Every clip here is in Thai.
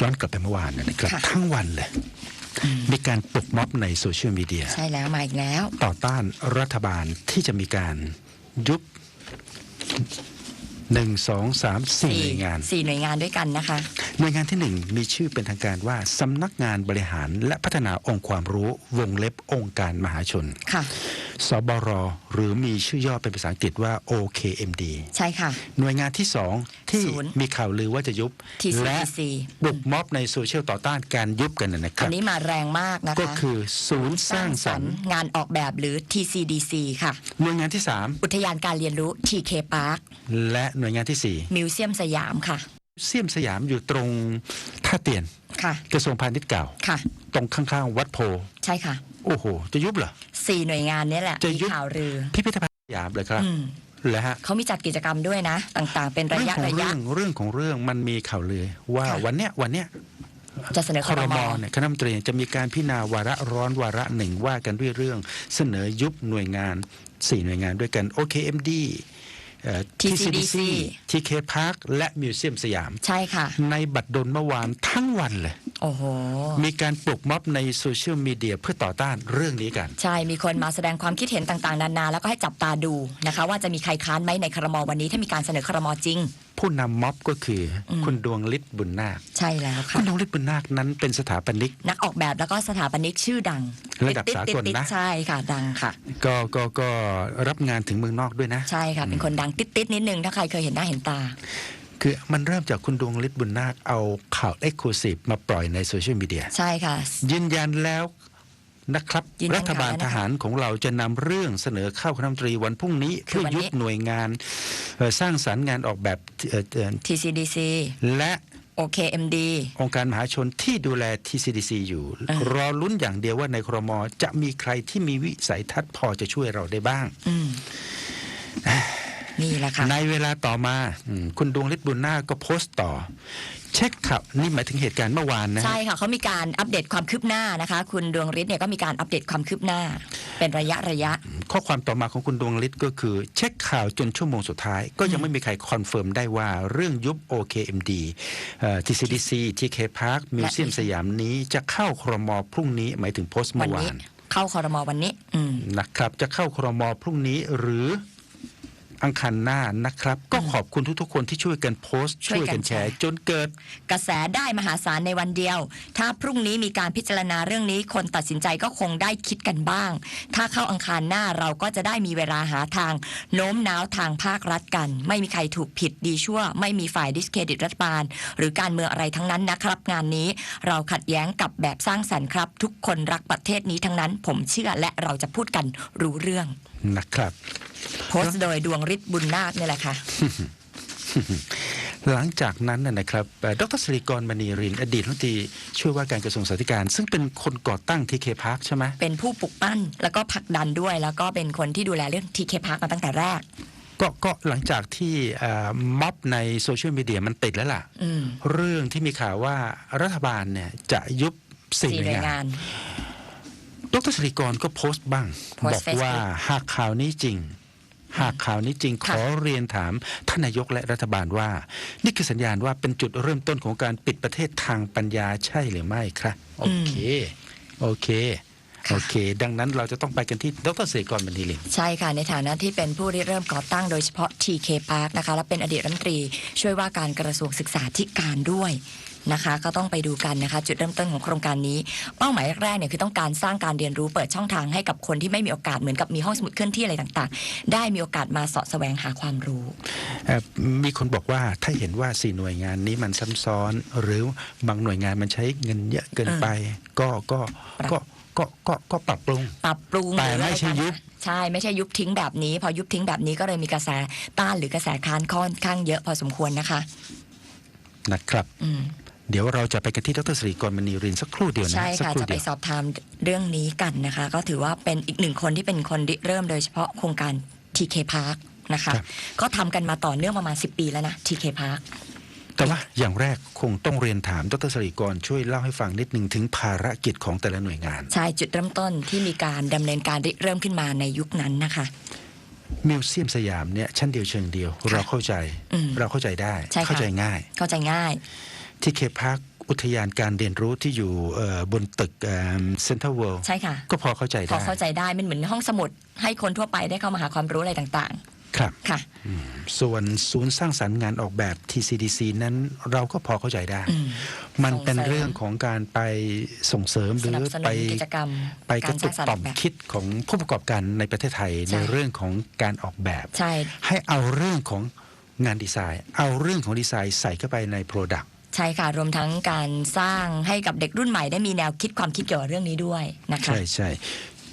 ย้อนกลับไปเมื่อวานเนยนะครับค่ะทั้งวันเลย มีการปลุกม็อบในโซเชียลมีเดียใช่แล้วมาอีกแล้ว ต่อต้านรัฐบาลที่จะมีการยุบหนึ่งสองสามสี่หน่วยงานสี่หน่วยงานด้วยกันนะคะหน่วยงานที่หนึ่งมีชื่อเป็นทางการว่าสำนักงานบริหารและพัฒนาองค์ความรู้วงเล็บองค์การมหาชนค่ะ สบรหรือมีชื่อย่อเป็นภาษาอังกฤษว่า OKMD ใช่ค่ะ หน่วยงานที่สองที่ศูนย์มีข่าวลือว่าจะยุบ TCDC และปลุกม็อบในโซเชียลต่อต้านการยุบกันนะคอัรับนนี้มาแรงมากนะคะก็คือศูนย์สร้างสรรค์งานออกแบบหรือ TCDC ค่ะ หน่วยงานที่สามอุทยานการเรียนรู้ TK Park และหน่วยงานที่สี่มิวเซียมสยามค่ะ เซียมสยามอยู่ตรงท่าเตียนค่ะ กระทรวงพาณิชย์เก่า ค่ะ ตรงข้างๆ วัดโพ ใช่ค่ะโอ้โห จะยุบเหรอ สี่หน่วยงานนี้แหละจะมียุบข่าวลือพิพิธภัณฑ์สยามเลยครับอืมแล้วฮะเขามีจัดกิจกรรมด้วยนะ ต่างๆ เป็นระเรื่องยะของระเรื่ยะองเรื่องของเรื่องมันมีข่าวลือว่าค่ะ วันเนี้ยวันเนี้ยจะเสนอคคอรรมมเนี่ยคณะรัฐมนตรีจะมีการพิจารณาวาระร้อนวาระหนึ่งว่ากันด้วยเรื่องเสนอยุบหน่วยงาน4หน่วยงานด้วยกัน OKMD เอ่อ TCDC TK Park และมิวเซียมสยาม ใช่ค่ะ ในบัตรดลเมื่อวานทั้งวันเลย โอ้โห มีการปลุกม็อบในโซเชียลมีเดียเพื่อต่อต้านเรื่องนี้กัน ใช่ มีคนมาแสดงความคิดเห็นต่างๆ นานา แล้วก็ให้จับตาดูนะคะ ว่าจะมีใครค้านไหมในครมวันนี้ถ้ามีการเสนอครมจริง ผู้นำม็อบก็คืออมคุณดวงฤทธิ์บุญนาคใช่แล้วคุค่ะณดวงฤทธิ์บุญนาคนั้นเป็นสถาปนิก นักออกแบบแล้วก็สถาปนิกชื่อดังระดับสากลนะติดๆๆๆใช่ค่ะดังค่ะ ก็ก็ก็รับงานถึงเมืองนอกด้วยนะ ใช่ค่ะ เป็นคนดังติดๆนิดนึงถ้าใครเคยเห็นหน้าเห็นตา คือมันเริ่มจากคุณดวงฤทธิ์บุญนาคเอาข่าวเอ็กซ์คลูซีฟมาปล่อยในโซเชียลมีเดียใช่ค่ะยืนยันแล้ว นะครับยืนยันรัฐบาลข่าวแล้วนะคะทหารของเราจะนำเรื่องเสนอเข้าคณะรัฐมนตรีวันพรุ่งนี้คือเพื่อวันนี้ยุบหน่วยงานเอ่อสร้างสรรค์งานออกแบบเอ่อเอ่อ TCDC และ OKMD องค์การมหาชนที่ดูแล TCDC อยู่เออรอลุ้นอย่างเดียวว่าในครมจะมีใครที่มีวิสัยทัศน์พอจะช่วยเราได้บ้างอืม นี่แหละค่ะในเวลาต่อมาอืมคุณดวงฤทธิ์บุญนาคก็โพสต์ต่อ เช็คข่าวนี่หมายถึงเหตุการณ์เมื่อวานนะฮะใช่ค่ะเขามีการอัปเดตความคืบหน้านะคะ คุณดวงฤทธิ์เนี่ยก็มีการอัปเดตความคืบหน้า เป็นระยะระยะ ข้อความต่อมาของคุณดวงฤทธิ์ก็คือ เช็คข่าวจนชั่วโมงสุดท้าย ก็ยังไม่มีใครคอนเฟิร์มได้ว่าเรื่องยุบ OKMD เอ่อ TCDC TK Park มิวเซียมสยามนี้จะเข้าครมพรุ่งนี้หมายถึงโพสต์วัเมื่นอวานี้นเข้าคอรมอวันนี้อืมนะครับ จะเข้าครมพรุ่งนี้หรือ อังคารหน้านะครับ ก็ขอบคุณทุกๆ คนที่ช่วยกันโพสต์ช่ช่ววยยกักันนแชร์แชร์จนเกิด กระแสได้มหาศาลในวันเดียว ถ้าพรุ่งนี้มีการพิจารณาเรื่องนี้ คนตัดสินใจก็คงได้คิดกันบ้าง ถ้าเข้าอังคารหน้าเราก็จะได้มีเวลาหาทางโน้มน้าวทางภาครัฐกัน ไม่มีใครถูกผิดดีชั่ว ไม่มีฝ่ายดิสเครดิตรัฐบาล หรือการเมืองอะไรทั้งนั้นนะครับ งานนี้เราขัดแย้งกับแบบสร้างสรรค์ครับ ทุกคนรักประเทศนี้ทั้งนั้น ผมเชื่อและเราจะพูดกันรู้เรื่อง นะครับ โพสต์โดยดวงฤทธิ์บุญนาคเนี่ยแหละค่ะ หลังจากนั้นนะนะครับเอ่อดรสิริกรมณีริน อดีตรัฐมนตรีช่วยว่าการกระทรวงสาธารณการ ซึ่งเป็นคนก่อตั้งทีเคพาร์คใช่ไหมเป็นผู้ปลุกปั้นแล้วก็ผลักดันด้วย แล้วก็เป็นคนที่ดูแลเรื่องทีเคพาร์มาตั้งแต่แรกก็ก็หลังจากที่เอ่อม็อบในโซเชียลมีเดียมันติดแล้วล่ะอืมเรื่องที่มีข่าวว่ารัฐบาลเนี่ยจะยุบสี่สี่หหน่น่ววยยงางานน ดรสิริกรก็โพสต์บ้างโพสต์บอก Facebook ว่าหากข่าวนี้จริง หากข่าวนี้จริงขค่ะอเรียนถามท่านนายกและรัฐบาลว่า นี่คือสัญญาณว่าเป็นจุดเริ่มต้นของการปิดประเทศทางปัญญาใช่หรือไม่ครับโอเค โอเคค่ะโอเค ดังนั้นเราจะต้องไปกันที่ดรสิริกรมณีรินใช่ค่ะ ในฐานะที่เป็นผู้ริเริ่มก่อตั้งโดยเฉพาะ TK Park นะคะ และเป็นอดีตรัฐมนตรี ช่วยว่าการกระทรวงศึกษาธิการด้วย นะคะ ก็ต้องไปดูกันนะคะ จุดเริ่มต้นของโครงการนี้ เป้าหมายแรกๆเนี่ยคือต้องการสร้างการเรียนรู้เปิดช่องทางให้กับคนที่ไม่มีโอกาสเหมือนกับมีห้องสมุดเคลื่อนที่อะไรต่างๆ ได้มีโอกาสมาเสาะแสวงหาความรู้เอ่อมีคนบอกว่าถ้าเห็นว่าสี่หน่วยงานนี้มันซ้ำซ้อน หรือบางหน่วยงานมันใช้เงินเยอะเกินไป ก็ก็ก็ก็ก็ก็ปรับปรุง ปรับปรุงแต่หรือไม่อะไรใช่กันยุบนะใช่ไม่ใช่ยุบทิ้งแบบนี้ พอยุบทิ้งแบบนี้ก็เลยมีกระแสต้านหรือกระแสค้านค่อนข้างเยอะพอสมควรนะคะ นะครับ อืม เดี๋ยวเราจะไปกันที่ดรสิริกรมณีรินสักครู่เดียวนะใช่สัค่ะครู่จะไปเดียว สอบถามเรื่องนี้กันนะคะ ก็ถือว่าเป็นอีกหนึ่งคนที่เป็นคนริเริ่มโดยเฉพาะโครงการ TK Park นะคะก็ทำกันมาต่อเนื่องประมาณ 10 ปีแล้วนะ TK Park แต่ว่าอย่างแรกคงต้องเรียนถามดรสิริกรช่วยเล่าให้ฟังนิดหนึ่งถึงภารกิจของแต่ละหน่วยงาน ใช่จุดเริ่มต้นที่มีการดำเนินการริเริ่มขึ้นมาในยุคนั้นนะคะ มิวเซียมสยามเนี่ยชั้นเดียวเชิงเดียว เราเข้าใจอืมเราเข้าใจได้ใช่ค่ะ เข้าใจง่าย เข้าใจง่าย ที่เคพักอุทยานการเรียนรู้ที่อยู่เอ่อบนตึกเซ็นทรัลเวิลด์ใช่ค่ะ ก็พอเข้าใจพอได้เข้าใจได้มันเหมือนห้องสมุด ให้คนทั่วไปได้เข้ามาหาความรู้อะไรต่างครับๆค่ะ ส่วนศูนย์สร้างสรรค์งานออกแบบ TCDC นั้นเราก็พอเข้าใจได้อืมมันเป็นส่งเสริมเรื่องของการไปส่งเสริมหสรือนับสนุไปนกิจกรรมไปกการระสตุร้ากงสรรค์ต่ออมอกแบบคิดของผู้ประกอบการในประเทศไทยใช่ในเรื่องของการออกแบบใช่ให้เอาเรื่องของงานดีไซน์ เอาเรื่องของดีไซน์ใส่เข้าไปใน Product ใช่ค่ะรวมทั้งการสร้างให้กับเด็กรุ่นใหม่ได้มีแนวคิดความคิดเกี่ยวกับเรื่องนี้ด้วยนะคะใช่ใช่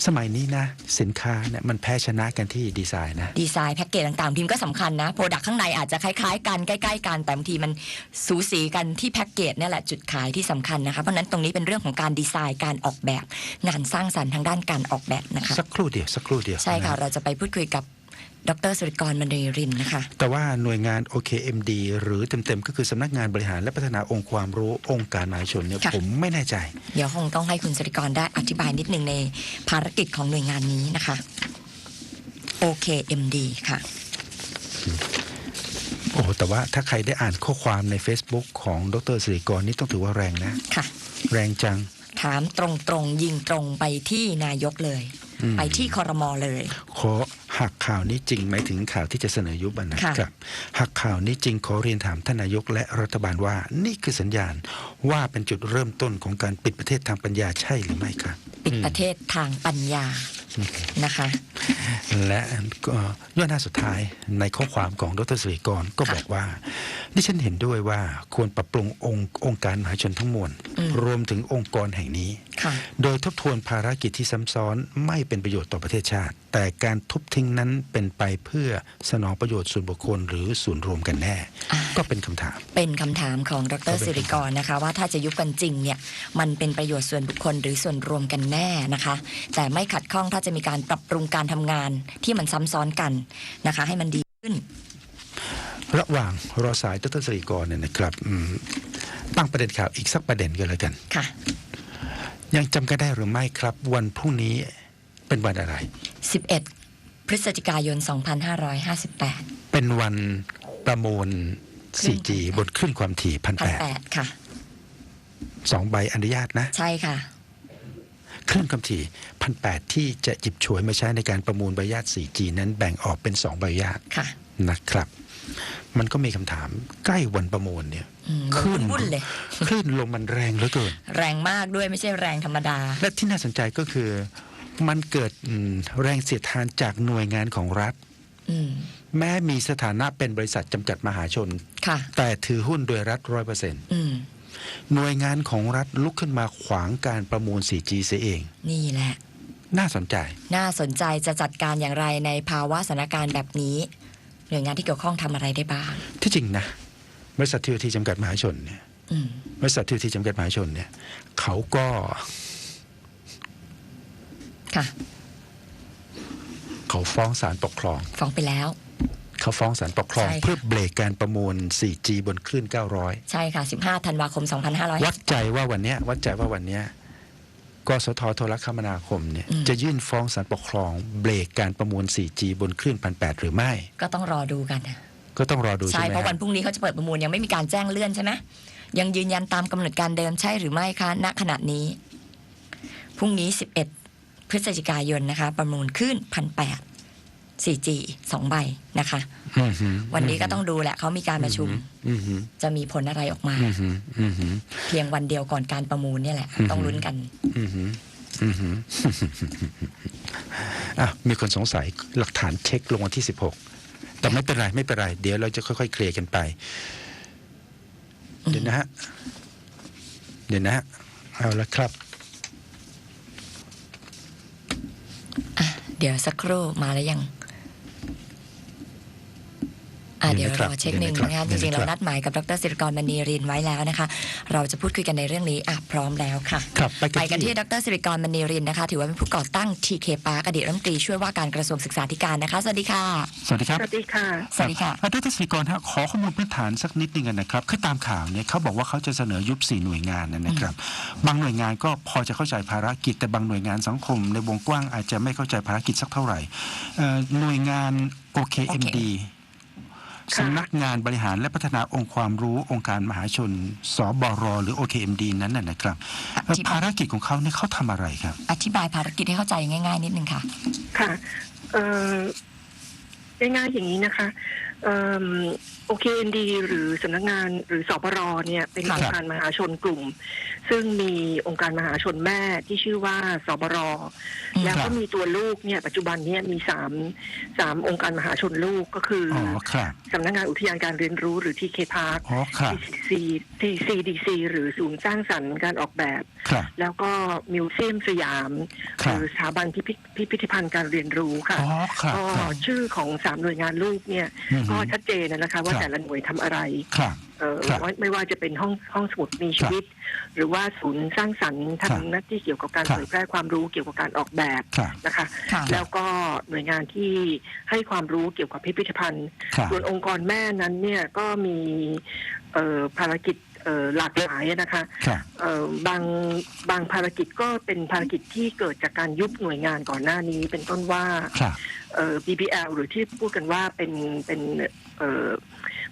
สมัยนี้นะ สินค้าเนี่ยมันแพ้ชนะกันที่ดีไซน์นะ ดีไซน์แพ็กเกจต่างๆทีมก็สำคัญนะโปรดักต์ข้างในอาจจะคล้ายๆกันใกล้ๆกันแต่บางทีมันสูสีกันที่แพ็กเกจเนี่ยแหละจุดขายที่สำคัญนะคะเพราะฉะนั้นตรงนี้เป็นเรื่องของการดีไซน์การออกแบบงานสร้างสรรค์ทางด้านการออกแบบนะคะสักครู่เดียวสักครู่เดียวใช่ค่ะนเราจะไปพูดคุยกับ ดรสุริกรมณีรินทร์นะคะ แต่ว่าหน่วยงาน OKMD หรือเต็มๆ ก็คือสำนักงานบริหารและพัฒนาองค์ความรู้องค์การมหาชนเนี่ยค่ะ ผมไม่แน่ใจ เดี๋ยวคงต้องให้คุณสุริกรได้อธิบายนิดนึงในภารกิจของหน่วยงานนี้นะคะ OKMD ค่ะ โอ้แต่ว่าถ้าใครได้อ่านข้อความใน Facebook ของดรสิริกรนี่ต้องถือว่าแรงนะ ค่ะ แรงจัง ถามตรงๆ ยิงตรงไปที่นายกเลย อืม ไปที่คอรมอเลย ขอ หักข่าวนี้จริงไหมายถึงข่าวที่จะเสนอยุบอะนะค่ะครับหักข่าวนี้จริงขอเรียนถามท่านนายกและรัฐบาลว่า นี่คือสัญญาณว่าเป็นจุดเริ่มต้นของการปิดประเทศทางปัญญาใช่หรือไม่ครับปิดประเทศทางปัญญานะคะ และก็ย่อหน้าสุดท้ายในข้อความของดรสุริกรก็ค่ะบอกว่า ดิฉันเห็นด้วยว่าควรปรับปรุงองค์องค์การมหาชนทั้งมวลอืมรวมถึงองค์กรแห่งนี้ค่ะโดยทบทวนภารกิจที่ซ้ำซ้อนไม่เป็นประโยชน์ต่อประเทศชาติ แต่การทุบทิ้งนั้นเป็นไปเพื่อสนองประโยชน์ส่วนบุคคลหรือส่วนรวมกันแน่อ่าก็เป็นคำถาม เป็นคำถามของดก็รเป็นสิริกรนะคะว่าถ้าจะยุบกันจริงเนี่ยมันเป็นประโยชน์ส่วนบุคคลหรือส่วนรวมกันแน่นะคะ แต่ไม่ขัดข้องถ้าจะมีการปรับปรุงการทำงานที่มันซ้ำซ้อนกันนะคะ ให้มันดีขึ้น ระหว่างรอสายดรสุริกรเนี่ยนะครับอืมตั้งประเด็นข่าวอีกสักประเด็นกันแล้วกันค่ะ ยังจำกันได้หรือไม่ครับ วันพรุ่งนี้เป็นวันอะไร 11 พฤศจิกายน 2558 เป็นวันประมูล 4G บนคลื่นความถี่พันแปด1,800ค่ะสองใบอนุญาตนะ ใช่ค่ะคลื่นความถี่พันแปดที่จะหยิบฉวยมาใช้ในการประมูลใบอนุญาต 4G นั้นแบ่งออกเป็นสองใบอนุญาตค่ะ นะครับ มันก็มีคำถามใกล้วันประมูลเนี่ยอืมคลื่นวุ่นๆเลยคลื่นลมมันแรงเหลือเกิน แรงมากด้วยไม่ใช่แรงธรรมดา และที่น่าสนใจก็คือ มันเกิดอืมแรงเสียดทานจากหน่วยงานของรัฐอืมแม้มีสถานะเป็นบริษัทจำกัดมหาชนค่ะแต่ถือหุ้นโดยรัฐร้อยเปอร์เซ็นต์อืมหน่วยงานของรัฐลุกขึ้นมาขวางการประมูล 4G เสียเอง นี่แหละ น่าสนใจ น่าสนใจจะจัดการอย่างไรในภาวะสถานการณ์แบบนี้ห น่วยงานที่เกี่ยวข้องทำอะไรได้บ้าง ที่จริงนะบริษัททีโอทีจำกัดมหาชนเนี่ยอืมบริษัททีโอทีจำกัดมหาชนเนี่ย เขาก็ค่ะเขาฟ้องศาลปกครอง ฟ้องไปแล้ว เขาฟ้องศาลปกครองใช่ค่ะเพื่อเบรกการประมูล 4G บนคลื่น 900 ใช่ค่ะ 15 ธันวาคมวัดใจว่าวันเนี้ยวัดใจว่าวันเนี้ย กสทโทรคมนาคมเนี่ยอืมจะยื่นฟ้องศาลปกครองเบรกการประมูล 4G บนคลื่น1,800หรือไม่2500ก็ต้องรอดูกันก็ต้องรอดูใช่ใช่ไหมเพราะฮะวันพรุ่งนี้เขาจะเปิดประมูลยังไม่มีการแจ้งเลื่อนใช่ไหมยังยืนยันตามกำหนดการเดิมใช่หรือไม่คะณขณะนี้พรุ่งนี้ 11 พฤศจิกายนนะคะ ประมูลขึ้นพันแปด 4G สองใบนะคะอือหือวันนี้ก็ต้องดูแหละเขามีการประชุมอือหือจะมีผลอะไรออกมาอือหืออือหือเพียงวันเดียวก่อนการประมูลเนี่ยแหละอืมต้องลุ้นกันอือหืออือหืออะมีคนสงสัยหลักฐานเช็คลงวันที่16แต่ไม่เป็นไรไม่เป็นไร เดี๋ยวเราจะค่อยๆเคลียร์กันไปอืมเดี๋ยวนะฮะเดี๋ยวนะฮะเอาละครับอะเดี๋ยวสักครู่มาแล้วยังอะ เดี๋เดี๋ยยววนะครับรอเช็คหนึ่งเดี๋ยวนะนะครัคะบจริงๆเดี๋ยวนะครับเรานัดหมายกับดรศิริกรมณีรินไว้แล้วนะคะ เราจะพูดคุยกันในเรื่องนี้อะพร้อมแล้วค่ะครับไปไปกักันนที่ที่ดรศิริกรมณีรินนะคะถือว่าเป็นผู้ก่อตั้ง TK Park อดีตรัฐมนตรีช่วยว่าการกระทรวงศึกษาธิการนะคะสวัสดีค่ะสวัสดีครับสวัสดีค่ะสวัสดีค่ะดรศรีกรฮะขอข้อมูลพื้นฐานสักนิดนึงนะครับคือตามข่าวเนี่ยเขาบอกว่าเขาจะเสนอยุบสี่หน่วยงานนะครับ บางหน่วยงานก็พอจะเข้าใจภารกิจแต่บางหน่วยงานสังคม ในวงกว้างอาจจะไม่เข้าใจภารกิจสักเท่าไหร่เอ่อหน่วยงาน OKMD สำนักงานบริหารและพัฒนาองค์ความรู้องค์การมหาชน สบรหรือ OKMD นั้นน่ะนะครับเอ่ออธิบายภารกิจของเขาเนี่ยเขาทำอะไรครับ อธิบายภารกิจให้เข้าใจง่าย ๆ นิดนึงค่ะ ค่ะ เอ่อง่ายๆอย่างนี้นะคะ เอิ่ม OKND หรือสำนักงานหรือสปรเนี่ยเป็นครับองค์การมหาชนกลุ่ม ซึ่งมีองค์การมหาชนแม่ที่ชื่อว่าสปรอืมแล้วครัก็บมีตัวลูกเนี่ยปัจจุบันเนี่ยมีสามสามองค์การมหาชนลูกก็คือออ๋อครับสำนักงานอุทยานการเรียนรู้หรือ TK Park อ๋อครับ TCC TCDC หรือศูนย์สร้างสรรค์การออกแบบครับแล้วก็มิวเซียมสยามคหรับรือสถาบันพิพิธพิพิธภัณฑ์การเรียนรู้ค่ะอ๋อครับก็ครับชื่อของสามหน่วยงานลูกเนี่ยอือฮึก็ชัดเจนนะคะ ว่าครับแต่ละหน่วยทำอะไรครับเอ่อครับว่าไม่ว่าจะเป็นห้องห้องสมุดมีชีวิต หรือว่าศูนย์สร้างสรรค์ครับทำหน้าที่เกี่ยวกับการครับเผยแพร่ความรู้เกี่ยวกับการออกแบบครับนะคะค่ะแล้วก็หน่วยงานที่ให้ความรู้เกี่ยวกับพิพิธภัณฑ์ครับส่วนองค์กรแม่นั้นเนี่ยก็มีเอ่อภารกิจเอ่อ หลากหลายนะคะครับเอ่อบางบางภารกิจก็เป็นภารกิจที่เกิดจากการยุบหน่วยงานก่อนหน้านี้ เป็นต้นว่าครับเอ่อ BBL หรือที่พูดกันว่าเป็นเป็นเอ่อ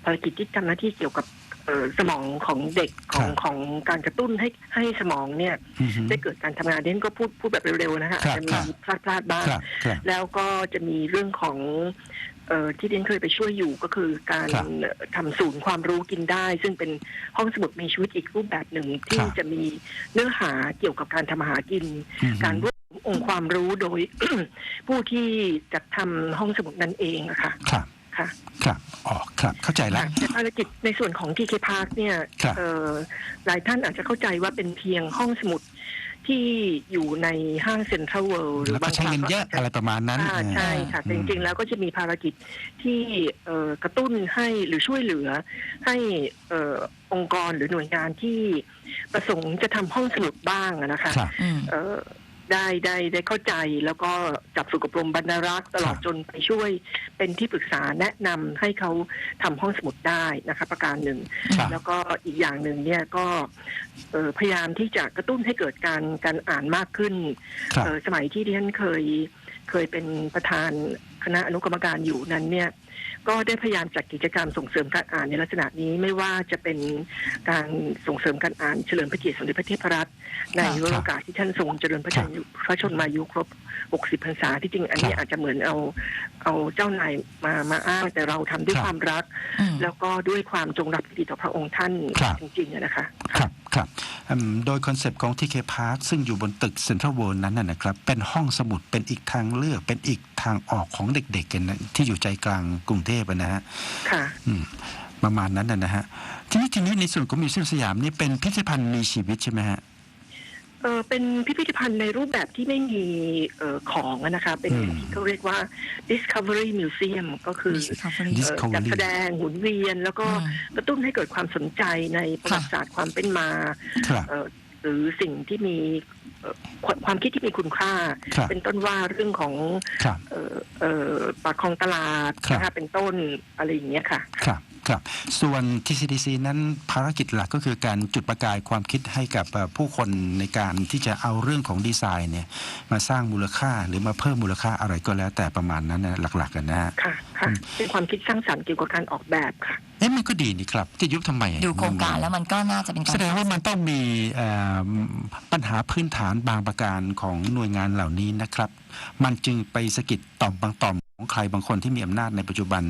ภารกิจที่ทำหน้าที่เกี่ยวกับเอ่อสมองของเด็กของครับของการกระตุ้นให้ให้สมองเนี่ยอือฮึได้เกิดการทำงานเด่นก็พูดพูดแบบเร็วๆนะฮะครับอาจจะครัมีบพลาดพลาดๆบ้างครับครับแล้วก็จะมีเรื่องของเอ่อ ที่เดนเคยไปช่วยอยู่ก็คือการครับทำศูนย์ความรู้กินได้ ซึ่งเป็นห้องสมุดมีชีวิตอีกรูปแบบหนึ่งที่ครับจะมีเนื้อหาเกี่ยวกับการทำอาหารกินอือฮึการรวบรวมองค์ความรู้โดย ผู้ที่จัดทำห้องสมุดนั้นเองอะค่ะครับค่ะครับอ๋อครับ เข้าใจแล้วแต่ภารกิจในส่วนของ TK Park เนี่ยครับเอ่อหลายท่านอาจจะเข้าใจว่าเป็นเพียงห้องสมุด ที่อยู่ในห้างเซ็นทรัลเวิลด์หรืแล้อวก็บางใช้เงินเยอะครั้งก็อะไรประมาณนั้นอ่าใช่ค่ะแต่จริงๆแล้วก็จะมีภารกิจที่เอ่อกระตุ้นให้หรือช่วยเหลือ ให้เอ่อองค์กรหรือหน่วยงานที่ประสงค์จะทำห้องสมุดบ้างอะนะคะ ครับ อืม เอ่อ ได้ได้ได้เข้าใจแล้วก็จับฝึกอบรมบรรณารักษ์ตลอดครับจนไปช่วยเป็นที่ปรึกษาแนะนำให้เขาทำห้องสมุดได้นะคะประการหนึ่งครับแล้วก็อีกอย่างหนึ่งเนี่ยก็เอ่อพยายามที่จะกระตุ้นให้เกิดการการอ่านมากขึ้นครับเอ่อสมัยที่ดิฉันเคย เคยเป็นประธานคณะอนุกรรมการอยู่นั้นเนี่ยก็ได้พยายามจัดกิจกรรมส่งเสริมการอ่านในลักษณะนี้ไม่ว่าจะเป็นการส่งเสริมการอ่านเฉลิมพระเกียรติสมเด็จพระเทพรัตน์ในครับโอกาสที่ท่านทรงเจริญพระชนม์พระชนมายุครบ 60 พรรษาที่จริงอันนี้ครับอาจจะเหมือนเอาเอาเจ้านายมามาอ้างแต่เราทำด้วยครับความรักอืมแล้วก็ด้วยความจงรักภักดีต่อพระองค์ท่านครับจริงๆอะนะคะครับ ครับอืมโดยคอนเซปต์ของ TK Park ซึ่งอยู่บนตึกเซ็นทรัลเวิลด์นั้นนะนะครับ เป็นห้องสมุดเป็นอีกทางเลือก เป็นอีกทางออกของเด็กๆกันนะที่อยู่ใจกลางกรุงเทพอะนะฮะค่ะอืมประมาณนั้นนะนะฮะทีนี้ทีนี้ในส่วนของมิวเซียมสยามนี่เป็นพิพิธภัณฑ์มีชีวิตใช่ไหมฮะ เออเป็นพิพิธภัณฑ์ในรูปแบบที่ไม่มีเออของอะนะคะ เป็นอืม ที่เขาเรียกว่า Discovery Museum ก็คือ Discovery เอ่อ Discovery จัดแสดงหมุนเวียน แล้วก็อืมกระตุ้นให้เกิดความสนใจในประวัติศาสตร์ความเป็นมาครับ เอ่อหรือสิ่งที่มีเอ่อความความคิดที่มีคุณค่า ครับ เป็นต้นว่าเรื่องของครับ เอ่อเอ่อปากคลองตลาดครับ นะคะเป็นต้นอะไรอย่างเงี้ยค่ะ ครับ ครับส่วน TCDC นั้นภารกิจหลักก็คือการจุดประกายความคิดให้กับเอ่อผู้คนในการที่จะเอาเรื่องของดีไซน์เนี่ยมาสร้างมูลค่าหรือมาเพิ่มมูลค่าอะไรก็แล้วแต่ประมาณนั้นนะหลักๆกันนะฮะค่ะค่ะเป็นความคิดสร้างสรรค์เกี่ยวกับการออกแบบค่ะเอ๊ะมันก็ดีนี่ครับจะยุบทำไมอะดูโครงการแล้วมันก็น่าจะเป็นการแสดงว่ามันต้องมีเอ่อปัญหาพื้นฐานบางประการของหน่วยงานเหล่านี้นะครับ มันจึงไปสะกิดต่อมบางต่อม ของใครบางคนที่มีอำนาจในปัจจุบัน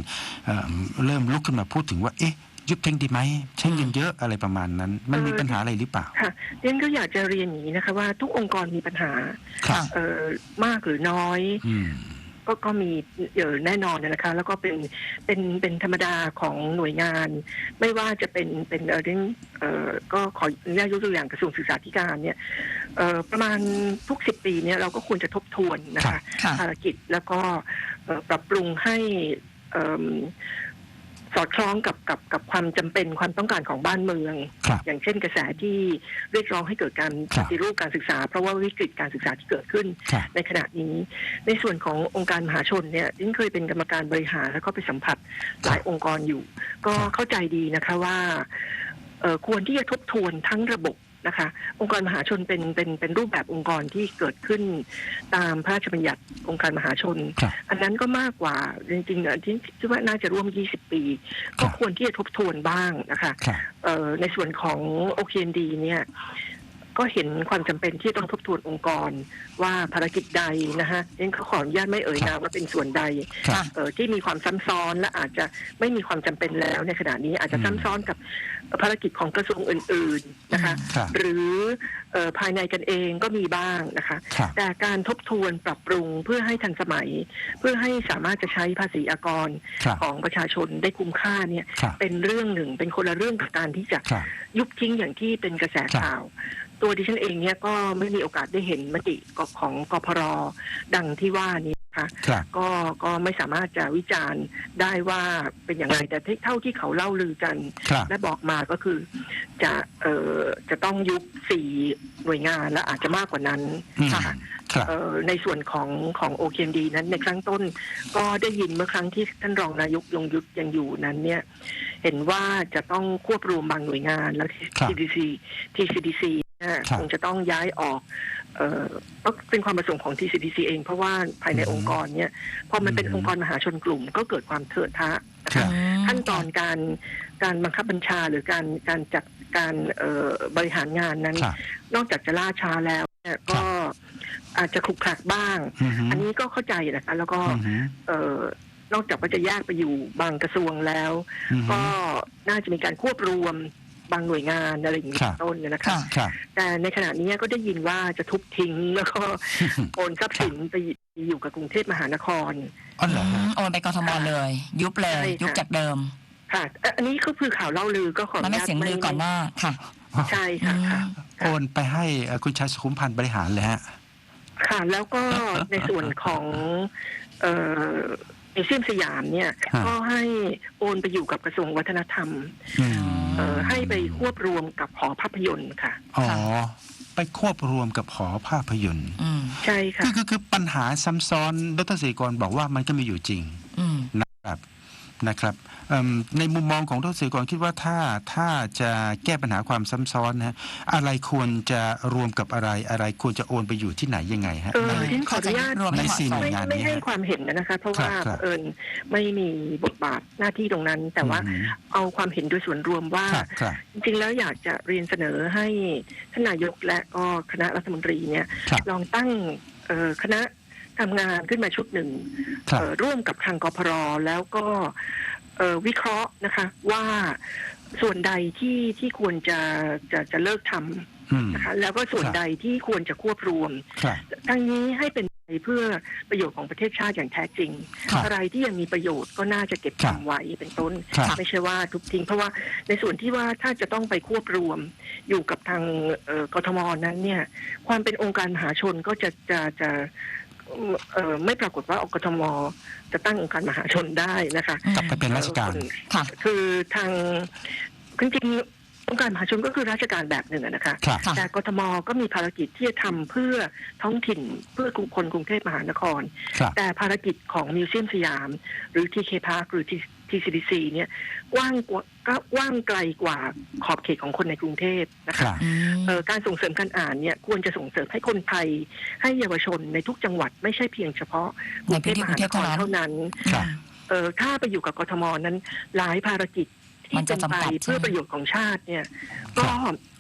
เอ่อเริ่มลุกขึ้นมาพูดถึงว่าเอ๊ะยุบเทงดีไหมใช้เงินเยอะอะไรประมาณนั้น มันมีปัญหาอะไรหรือเปล่า ค่ะเรียนก็อยากจะเรียนอย่างนี้นะคะว่าทุกองค์กรมีปัญหาครับ เอ่อมากหรือน้อย อืม ก็ก็มีเออแน่นอนนะคะ แล้วก็เป็นเป็นเป็นธรรมดาของหน่วยงาน ไม่ว่าจะเป็นเป็นเออเรื่องเออก็ขออนุญาตยกตัวอย่างกระทรวงศึกษาธิการเนี่ยเออประมาณทุกสิบปีเนี่ยเราก็ควรจะทบทวนนะครัคะบค่ะภารกิจแล้วก็เอ่อปรับปรุงให้เอิ่ม สอดคล้องกับกับกับความจำเป็นความต้องการของบ้านเมืองครับอย่างเช่นกระแสที่เรียกร้องให้เกิดการครัปบฏิรูปการศึกษา เพราะว่าวิกฤตการศึกษาที่เกิดขึ้นครับในขณะนี้ ในส่วนขององค์การมหาชนเนี่ยยิ่งเคยเป็นกรรมการบริหารแล้วก็ไปสัมผัสหลายองค์กรอยู่ ก็ครับเข้าใจดีนะคะว่าเอ่อควรที่จะทบทวนทั้งระบบ นะคะ องค์กรมหาชนเป็นเป็นเป็นรูปแบบองค์กรที่เกิดขึ้นตามพระราชบัญญัติองค์การมหาชน ครับอันนั้นก็มากกว่าจริงๆอะที่ที่ว่าน่าจะร่วม 20 ปีก็ควรที่จะทบทวนบ้างนะคะครับ เอ่อในส่วนของ OKND เนี่ย ก็เห็นความจำเป็นที่ต้องทบทวนองค์กร ว่าภารกิจใดนะฮะเองเขาขออนุญาตไม่เอ่ยนามว่าเป็นส่วนใดครับเอ่อที่มีความซ้ำซ้อนและอาจจะไม่มีความจำเป็นแล้วในขณะนี้อาจจะอืมซ้ำซ้อนกับภารกิจของกระทรวงอื่น ๆนะคะครับหรือเอ่อภายในกันเองก็มีบ้างนะคะครับแต่การทบทวนปรับปรุงเพื่อให้ทันสมัย เพื่อให้สามารถจะใช้ภาษีอากรครับของประชาชนได้คุ้มค่าเนี่ยครับเป็นเรื่องหนึ่งเป็นคนละเรื่องกับการที่จะครับยุบทิ้งอย่างที่เป็นกระแสครับข่าว ตัวดิฉันเองเนี่ยก็ไม่มีโอกาสได้เห็นมติของกพรดังที่ว่านี้นะคะครับก็ก็ไม่สามารถจะวิจารณ์ได้ว่าเป็นอย่างไรแต่เท่าที่เขาเล่าลือกันครับและบอกมาก็คือจะเอ่อจะต้องยุบสี่หน่วยงานและอาจจะมากกว่านั้นอืมค่ะครับเอ่อในส่วนของของโอเคดีนั้นในครั้งต้น ก็ได้ยินเมื่อครั้งที่ท่านรองนายกยงยุทธยังอยู่นั้นเนี่ยเห็นว่าจะต้องควบรวมบางหน่วยงานแล้วครับ TCDC TCDC เนี่ย ครับคงจะต้องย้ายออกเอ่อก็เป็นความประสงค์ของ TCDC เอง เพราะว่าภายในอืมองค์กรเนี่ยพอมันเป็นอืมองค์กรมหาชนกลุ่ม ก็เกิดความเถิดทะนะครัคะบขั้นตอนการการบังคับบัญชาหรือการการจัดการเอ่อบริหารงานนั้นครับนอกจากจะล่าช้าแล้วเนี่ยก็อาจจะขลุกขลักบ้างอือหืออันนี้ก็เข้าใจนะคะแล้วก็อือหือเอ่อนอกจากว่าจะแยกไปอยู่บางกระทรวงแล้วอือหืก็อน่าจะมีการควบรวม บางหน่วยงานอะไรอย่างนี้ครับเป็นต้นเนยนะคะค่ะครับแต่ในขณะนี้ก็ได้ยินว่าจะทุบทิ้งแล้วก็โอนทรัพย์สินไปอยู่กับกรุงเทพมหานครอ๋อเหรอฮะโอนไปกทมเลย ยุบเลยใช่ค่ะยุบจากเดิม ค่ะเอ่ออันนี้ก็คือข่าวเล่าลือก็ขออมันนุไม่ญาตเสียงลือก่อนหน้าค่ะใช่ค่ะค่ะโอนไปให้เอ่อคุณชายสุขุมพันธ์บริหารเลยฮะค่ะแล้วก็ในส่วนของเอ่อ มิวเซียมสยามเนี่ยฮะ ก็ให้โอนไปอยู่กับกระทรวงวัฒนธรรมอืมเอ่อให้ไปควบรวมกับหอภาพยนตร์ค่ะ อ๋อ ไปควบรวมกับหอภาพยนตร์ อืม ใช่ค่ะ คือคือคือปัญหาซ้ำซ้อนดรศรีกรบอกว่ามันก็มีอยู่จริงอืมนะครับ นะครับเอิ่มในมุมมองของดรศรีกรคิดว่าถ้าถ้าจะแก้ปัญหาความซ้ำซ้อนนะฮะอะไรควรจะรวมกับอะไรอะไรควรจะโอนไปอยู่ที่ไหนยังไงฮะเออในที่ขออนุญาตรวมในให้เหมาะสี่สหน่มวยงานไม่นี้ให้ฮะความเห็นนะคะเพราะครับว่าครับเอิญไม่มีบทบาทหน้าที่ตรงนั้น แต่ว่าอืมเอาความเห็นโดยส่วนรวมว่าครับครับจริงๆแล้วอยากจะเรียนเสนอให้ท่านนายกและก็คณะรัฐมนตรีเนี่ยครับลองตั้งเอ่อคณะ ทำงานขึ้นมาชุดหนึ่งครับเอ่อร่วมกับทางกพรแล้วก็เอ่อวิเคราะห์นะคะว่าส่วนใดที่ที่ควรจะจะจะเลิกทอืมำนะคะแล้วก็ส่วนครับใดที่ควรจะควบรวมครับทั้งนี้ให้เป็นไปเพื่อประโยชน์ของประเทศชาติอย่างแท้จริงครับอะไรที่ยังมีประโยชน์ก็น่าจะเก็บครับจำไว้เป็นต้นครับไม่ใช่ว่าทุบทิ้ง เพราะว่าในส่วนที่ว่าถ้าจะต้องไปควบรวมอยู่กับทางเอ่อกทมนั้นเนี่ย ความเป็นองค์การมหาชนก็จะจะจะเอ่อ ไม่ปรากฏว่าอกทมจะตั้งองค์การมหาชนได้นะคะ กลับไปเป็นราชการค่ะคือทางจริงๆ องค์การมหาชนก็คือราชการแบบหนึ่งอะนะคะครับค่ะแต่กทมก็มีภารกิจที่จะทำเพื่อท้องถิ่นเพื่อกรุงคนกรุงเทพมหานครครับแต่ภารกิจของมิวเซียมสยาม หรือ TK Park หรือ TCDC เนี่ยกว้างกว่าก็กว้างไกลกว่าขอบเขตของคนในกรุงเทพนะคคะรับอืมเอ่อการส่งเสริมการอ่านเนี่ยควรจะส่งเสริมให้คนไทย ให้เยาวชนในทุกจังหวัดไม่ใช่เพียงเฉพาะกรุงเทพมหานครเท่านั้นครับเออถ้าไปอยู่กับกทมนั้นหลายภารกิจที่ มันจะเป็นไปจำกัดเพื่อใช่ไหมประโยชน์ของชาติเนี่ย ก็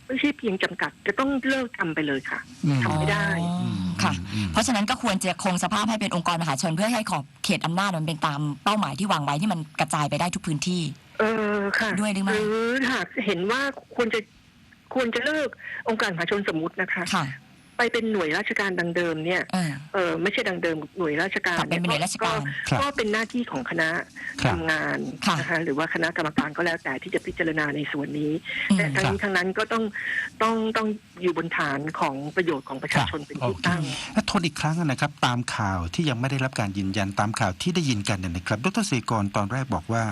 ไม่ใช่เพียงจำกัดจะต้องเลิกทำไปเลยค่ะอืมทำไม่ได้อ๋ออืมค่ะอืมเพราะฉะนั้นก็ควรจะคงสภาพให้เป็นองค์กรมหาชนเพื่อให้ขอบเขตอำนาจมันเป็นตามเป้าหมายที่วางไว้ที่มันกระจายไปได้ทุกพื้นที่ เออค่ะด้วยหรือไม่หรือหากเห็นว่าควรจะควรจะเลิกองค์การมหาชนสมมุตินะคะค่ะ ไปเป็นหน่วยราชการดังเดิมเนี่ยเออเออไม่ใช่ดังเดิมหน่วยราชการกลับเป็นหน่วยราชการครับก็เป็นหน้าที่ของคณะครับ ทำงานค่ะ นะคะหรือว่าคณะกรรมการก็แล้วแต่ที่จะพิจารณาในส่วนนี้อืมแต่ทั้งนี้ทั้งนั้นก็ต้องต้องต้องอยู่บนฐานของประโยชน์ของประชาชนเป็นที่ตั้ง และทวนอีกครั้งนะครับ ตามข่าวที่ยังไม่ได้รับการยืนยันตามข่าวที่ได้ยินกันเนี่ยนะครับดรศรีกรตอนแรกบอกว่า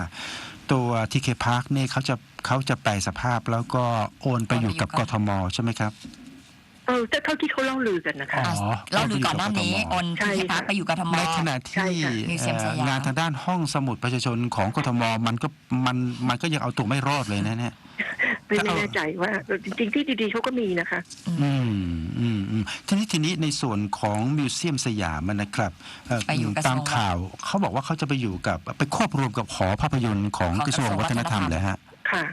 ตัวทีเคพาร์คเนี่ยเขาจะเขาจะแปลสภาพแล้วก็โอนไปอยู่กับกทมใช่ไหมครับเออแต่เท่าที่เขาเล่าลือกันนะคะอ๋อเราดูก่อนหน้านี้โอนใช่ที่ค่ะพักไปอยู่กทมในขณะใช่ที่ค่ะมิวเซียมสยามเอ่องานทางด้านห้องสมุดประชาชนของกทมมันก็มันมันก็ยังเอาตัวไม่รอดเลยนะเนี่ยไม่ก็ไม่เอาแน่ใจว่าเออจริงๆที่ดีๆเขาก็มีนะคะ อืมอืมอืมทีนี้ทีนี้ในส่วนของมิวเซียมสยามอะนะครับเอ่อไปอยู่กระทรวงตามข่าวเขาบอกว่าเขาจะไปอยู่กับไปควบรวมกับหอภาพยนตร์ของของกระทรวงวัฒนธรรมกระทรวงวัฒนธรรมเลยฮะค่ะ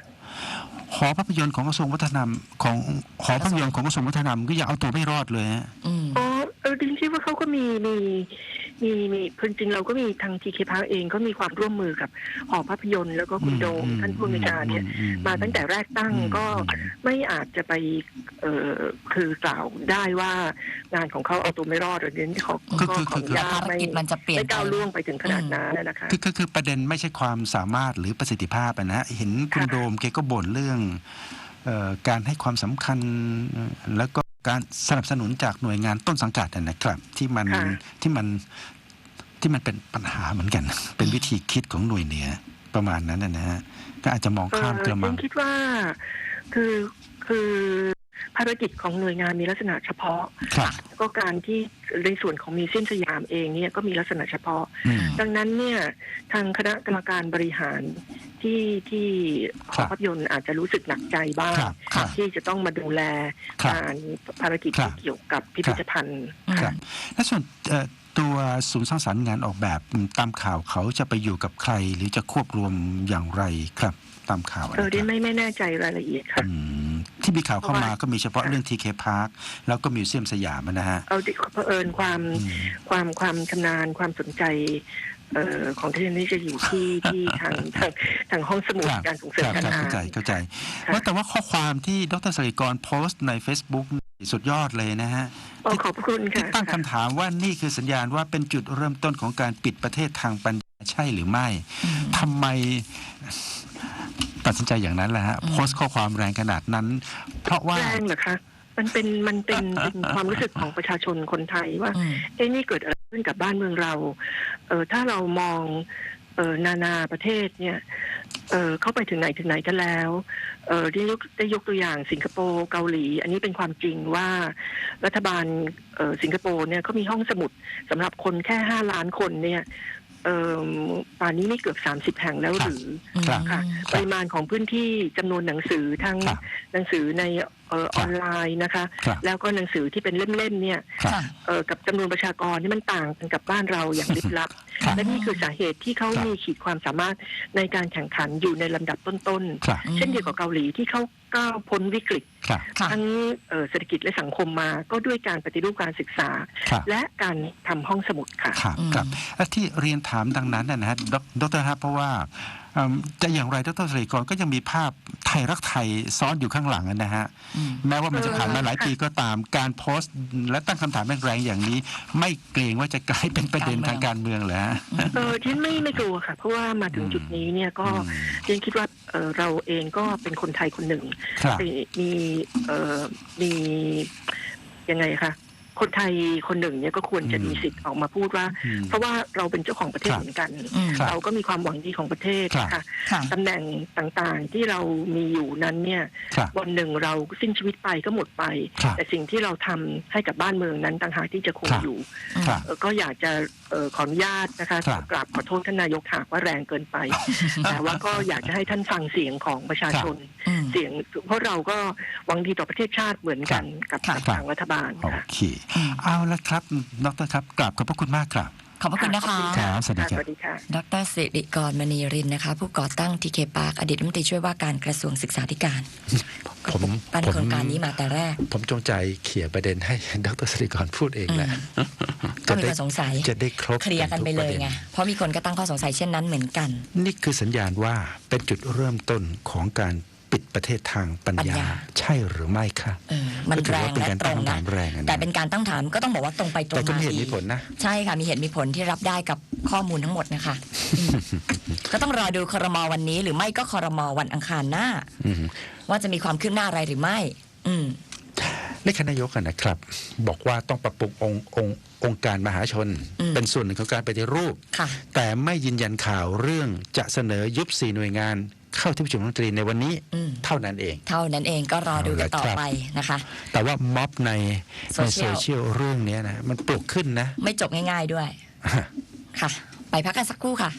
หอภาพยนตร์ของกระทรวงวัฒนธรรมของหอภาพยนตร์ของกระทรวงวัฒนธรรมก็ยังเอาตัวไม่รอดเลยฮะอืมอ๋อเออดิฉันคิดว่าเขาก็มีมี มีมีจริงๆเราก็มีทางทีเคพาเองก็มีความร่วมมือกับหอภาพยนตร์แล้วก็คุณโดมอืมท่านผู้อำนวยการเนี่ยอืมาตั้งแต่แรกตั้งอืมก็ไม่อาจจะไปเอ่อคือกล่าวได้ว่างานของเขาเอาตัวไม่รอดหรือเนี้เขาคืก็อคือขออนุญาตภารไม่กิจมันจะเปลี่ยนไม่ไปก้าวล่วงไปถึงขนาดนั้นนะคะคือคือคือประเด็นไม่ใช่ความสามารถหรือประสิทธิภาพอะนะเห็นคุณค่ะโดมแกก็บ่นเรื่องเอ่อการให้ความสำคัญเอ่อแล้วก็ การสนับสนุนจากหน่วยงานต้นสังกัดอะนะครับ ที่มันค่ะที่มันที่มันเป็นปัญหาเหมือนกัน เป็นวิธีคิดของหน่วยเหนือประมาณนั้นนะนะฮะก็อาจจะมองเอ่ข้ามอกระมัฉังนคิดว่า คือคือภารกิจของหน่วยงานมีลักษณะเฉพาะครับแล้วก็การที่ในส่วนของมิวเซียมสยามเองเนี่ยก็มีลักษณะเฉพาะอืมดังนั้นเนี่ยทางคณะกรรมการบริหารที่ที่หครัอบภาพยนตร์อาจจะรู้สึกหนักใจบ้างครับครับที่จะต้องมาดูแลครับงานภารกิจครับที่เกี่ยวกับพิพิธภัณฑ์ครับและส่วนเอ่อตัวศูนย์สร้างสรรค์งานออกแบบอืมตามข่าวเขาจะไปอยู่กับใครหรือจะควบรวมอย่างไรครับตามข่าวเออนะคดิรับไม่ไม่แน่ใจรายละเอียดค่ะอืมที่มีข่าวเข้ามาเพราะว่าก็มีเฉพาะเรื่องทีเคพาร์คแล้วก็มิวเซียมสยามนะฮะ เอาดิเผอิญความอืมความความชำนาญความสนใจเอ่อของท่านนี้จะอยู่ที่ที่ทางทางทางห้องสมุดครับการส่งเสริมครับการครับอ่าเข้าใจนเข้าใจค่ะว่าแต่ว่าข้อความที่ดรสริกรโพสต์ใน Facebook นี่สุดยอดเลยนะฮะ โอ้ขอบพระคุณที่ค่ะตั้งคำถามว่านี่คือสัญญาณว่าเป็นจุดเริ่มต้นของการปิดประเทศทางปัญญาใช่หรือไม่ทำไมตัดสินใจอย่างนั้นล่ะฮะโพสต์ข้อความแรงขนาดนั้น เพราะว่าแรงเหรอคะ มันเป็นมันเป็นเป็นความรู้สึกของประชาชนคนไทยว่าอืมเอ้นี่เกิดอะไรขึ้นกับบ้านเมืองเรา เออถ้าเรามองเออนานาประเทศเนี่ย เออเข้าไปถึงไหนถึงไหนกันแล้ว เออได้ยกได้ยกตัวอย่างสิงคโปร์เกาหลี อันนี้เป็นความจริงว่ารัฐบาลเออสิงคโปร์เนี่ยเขามีห้องสมุดสำหรับคนแค่ห้าล้านคนเนี่ยเออป่านนี้นี่เกือบสามสิบแห่งแล้วหรือครับค่ะปริมาณของพื้นที่จำนวนหนังสือทั้งครับหนังสือใน เออคอรับอนไลน์นะคะ ครับแล้วก็หนังสือที่เป็นเล่มๆเนี่ยครับ ค่ะ เอ่อกับจำนวนประชากรที่มันต่างกันกับบ้านเราอย่างลิบลับ ครับ และนี่คือสาเหตุที่เขาครับมีขีดความสามารถในการแข่งขันอยู่ในลำดับต้นครับๆ เช่นเดียวกับเกาหลีที่เขาก้าวพ้นวิกฤต ครับค่ะทั้งเอ่อเศรษฐกิจและสังคมมา ก็ด้วยการปฏิรูปการศึกษา ครับ และการทำห้องสมุดค่ะ ครับอืมครับและที่เรียนถามดังนั้นนะนะฮะดดรฮะเพราะว่าเอิ่มจะอย่างไรดรสริกรก็ยังมีภาพ ไทยรักไทยซ้อนอยู่ข้างหลังนะฮะอืมแม้ว่ามันจะผ่านมาหลายเออปีก็ตามการโพสต์ และตั้งคำถามแรงๆอย่างนี้ ไม่เกรงว่าจะกลายเป็นประเด็นทางการเมืองเหรอฮะเออที่ไม่ไม่กลัวค่ะ เพราะว่ามาถึงอืมจุดนี้เนี่ยก็อืมเรียนคิดว่าเอ่อเราเองก็เป็นคนไทยคนหนึ่งครับมีมีเอ่อมียังไงคะ คนไทยคนหนึ่งเนี่ยก็ควรจะอืมมีสิทธิ์ออกมาพูดว่าอืมเพราะว่าเราเป็นเจ้าของประเทศครับเหมือนกันอืมครับเราก็มีความหวังดีของประเทศครับค่ะค่ะตำแหน่งต่างๆที่เรามีอยู่นั้นเนี่ยครับวันหนึ่งเราสิ้นชีวิตไปก็หมดไปครับแต่สิ่งที่เราทำให้กับบ้านเมืองนั้นต่างหากที่จะคงครับอยู่ครับเอ่อก็อยากจะเอ่อขออนุญาตนะคะครับกราบขอโทษท่านนายกหากว่าแรงเกินไป แต่ว่าก็อยากจะให้ท่านฟังเสียงของประชาชนอืมเสียงเพราะเราก็หวังดีต่อประเทศชาติเหมือนกันกับครับกับทางรัฐบาลโอค่ะเคอืมเอาละครับดรครับกราบขอบพระคุณมากครับขอบพระคุณนะคะครับสวัสดีครับสวัสดีค่ะ ดรสิริกรมณีรินนะคะ ผู้ก่อตั้งทีเคปาร์คอดีตรัฐมนตรีช่วยว่าการกระทรวงศึกษาธิการ ผมปั้นผมโครงการนี้มาแต่แรก ผมจงใจเขี่ยประเด็นให้ดรสริกรพูดเองแหละก็มีคนสงสัยจะได้ครบเคลียร์กันไปเลยไงเพราะมีคนก็ตั้งข้อสงสัยเช่นนั้นเหมือนกัน นี่คือสัญญาณว่าเป็นจุดเริ่มต้นของการ ปิดประเทศทางปัญปัญญาญา ใช่หรือไม่คะเออมันก็ถือแรงว่าเป็นและการตรตั้งงคำนะถามแรงอะะแต่เป็นการตั้งถามก็ต้องบอกว่าตรงไปตรแต่งก็มามีเหตุดีมีผลนะใช่ค่ะมีเหตุมีผลที่รับได้กับข้อมูลทั้งหมดนะคะอืมก็ต้องรอดูครมวันนี้ หรือไม่ก็ครมวันอังคารหน้าอืมว่าจะมีความคืบหน้าอะไรหรือไม่ อืมในคณะนายกอะนะครับ บอกว่าต้องปรับปรุงองค์องค์องค์การมหาชนอืมเป็นส่วนหนึ่งของการปฏิรูปค่ะแต่ไม่ยืนยันข่าวเรื่องจะเสนอยุบสี่หน่วยงาน เข้าที่ประชุมรัฐมนตรีในวันนี้อืมเท่านั้นเอง เท่านั้นเองก็รอดูกันต่อเอาละครับไปนะคะ แต่ว่าม็อบในโซในเชีโซยลเชียลเรื่องเนี้ยนะมันปลุกขึ้นนะ ไม่จบง่ายๆด้วยค่ะ ไปพักกันสักครู่ค่ะ